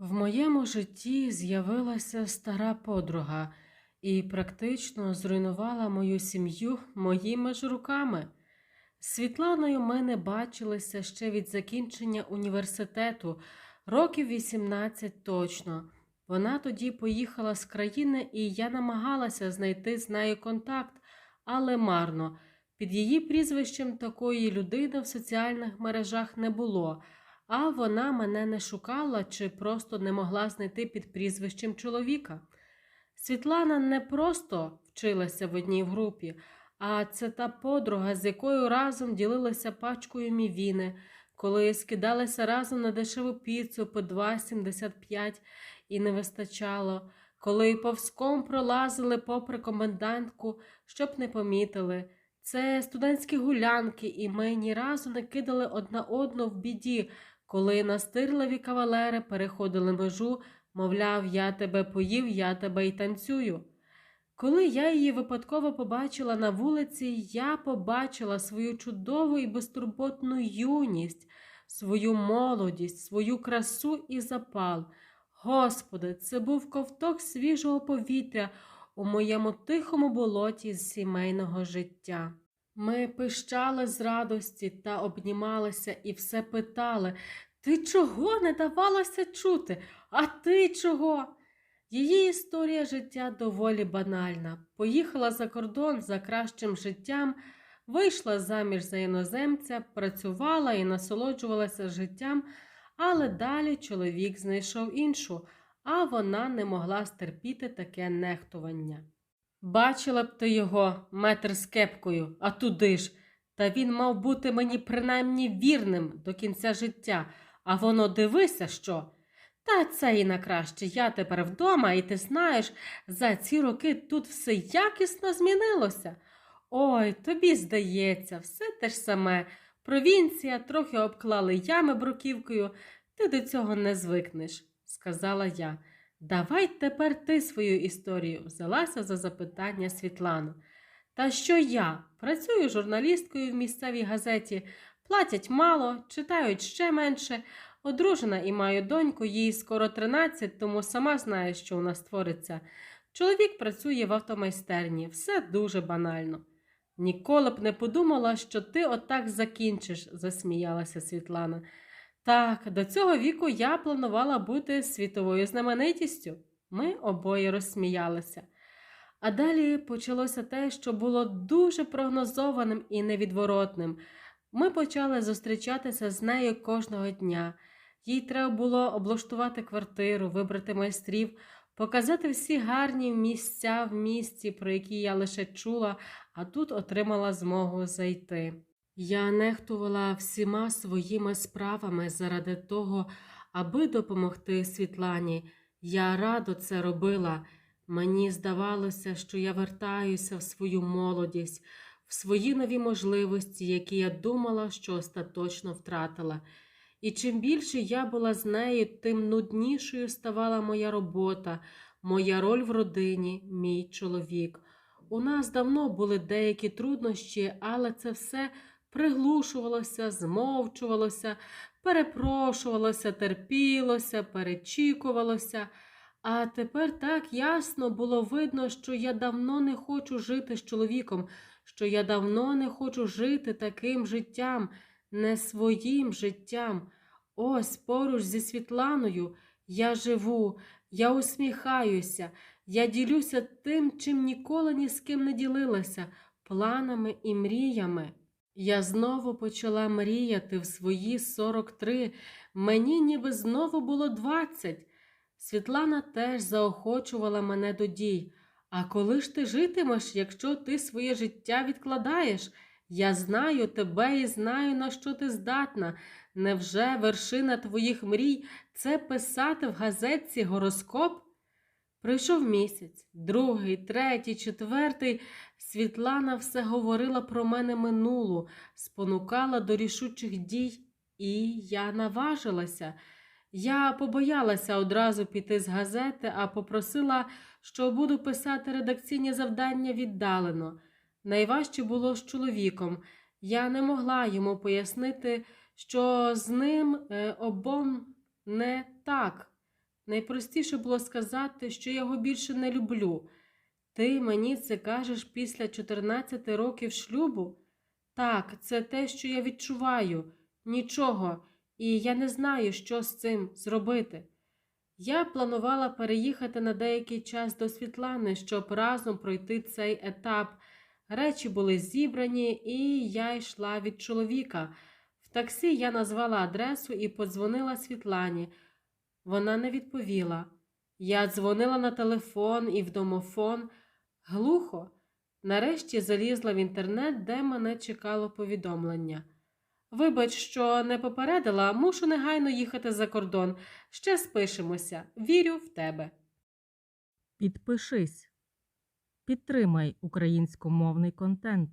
В моєму житті з'явилася стара подруга і практично зруйнувала мою сім'ю моїми ж руками. Світланою ми не бачилися ще від закінчення університету, років 18 точно. Вона тоді поїхала з країни, і я намагалася знайти з нею контакт, але марно. Під її прізвищем такої людини в соціальних мережах не було, а вона мене не шукала чи просто не могла знайти під прізвищем чоловіка. Світлана не просто вчилася в одній групі, а це та подруга, з якою разом ділилася пачкою мівіни, коли скидалися разом на дешеву піцу по 2,75 і не вистачало, коли повзком пролазили попри комендантку, щоб не помітили. Це студентські гулянки, і ми ні разу не кидали одна одну в біді, коли настирливі кавалери переходили межу, мовляв, я тебе поїв, я тебе й танцюю. Коли я її випадково побачила на вулиці, я побачила свою чудову і безтурботну юність, свою молодість, свою красу і запал. Господи, це був ковток свіжого повітря у моєму тихому болоті з сімейного життя. Ми пищали з радості та обнімалися і все питали Ти чого не давалося чути? А ти чого? Її історія життя доволі банальна. Поїхала за кордон за кращим життям, вийшла заміж за іноземця, працювала і насолоджувалася життям, але далі чоловік знайшов іншу, а вона не могла стерпіти таке нехтування. Бачила б ти його метр з кепкою, а туди ж. Та він мав бути мені принаймні вірним до кінця життя, а воно дивися що. Та це і на краще. Я тепер вдома, і ти знаєш, за ці роки тут все якісно змінилося. Ой, тобі здається, все те ж саме. Провінція трохи обклали ями бруківкою, ти до цього не звикнеш, сказала я. Давай тепер ти свою історію взялася за запитання Світлану. Та що я? Працюю журналісткою в місцевій газеті, платять мало, читають ще менше. Одружена і маю доньку, їй скоро 13, тому сама знає, що у нас твориться. Чоловік працює в автомайстерні, все дуже банально. Ніколи б не подумала, що ти отак закінчиш, засміялася Світлана. Так, до цього віку я планувала бути світовою знаменитістю. Ми обоє розсміялися. А далі почалося те, що було дуже прогнозованим і невідворотним. Ми почали зустрічатися з нею кожного дня. Їй треба було облаштувати квартиру, вибрати майстрів, показати всі гарні місця в місті, про які я лише чула, а тут отримала змогу зайти. Я нехтувала всіма своїми справами заради того, аби допомогти Світлані. Я радо це робила. Мені здавалося, що я вертаюся в свою молодість, в свої нові можливості, які я думала, що остаточно втратила. І чим більше я була з нею, тим нуднішою ставала моя робота, моя роль в родині, мій чоловік. У нас давно були деякі труднощі, але це все приглушувалося, змовчувалося, перепрошувалося, терпілося, перечікувалося. А тепер так ясно було видно, що я давно не хочу жити з чоловіком, що я давно не хочу жити таким життям, не своїм життям. Ось поруч зі Світланою я живу, я усміхаюся, я ділюся тим, чим ніколи ні з ким не ділилася, планами і мріями. Я знову почала мріяти в свої 43, мені ніби знову було 20. Світлана теж заохочувала мене до дій. А коли ж ти житимеш, якщо ти своє життя відкладаєш? Я знаю тебе і знаю, на що ти здатна. Невже вершина твоїх мрій це писати в газетці гороскоп? Пройшов місяць, другий, третій, четвертий. Світлана все говорила про мене минулу, спонукала до рішучих дій, і я наважилася. Я побоялася одразу піти з газети, а попросила, що буду писати редакційні завдання віддалено. Найважче було з чоловіком. Я не могла йому пояснити, що з ним е, обом не так. Найпростіше було сказати, що я його більше не люблю. Ти мені це кажеш після 14 років шлюбу? Так, це те, що я відчуваю. Нічого, і я не знаю, що з цим зробити. Я планувала переїхати на деякий час до Світлани, щоб разом пройти цей етап. Речі були зібрані, і я йшла від чоловіка. В таксі я назвала адресу і подзвонила Світлані. Вона не відповіла. Я дзвонила на телефон і в домофон. Глухо. Нарешті залізла в інтернет, де мене чекало повідомлення. Вибач, що не попередила, мушу негайно їхати за кордон. Ще спишемося. Вірю в тебе. Підпишись. Підтримай українськомовний контент.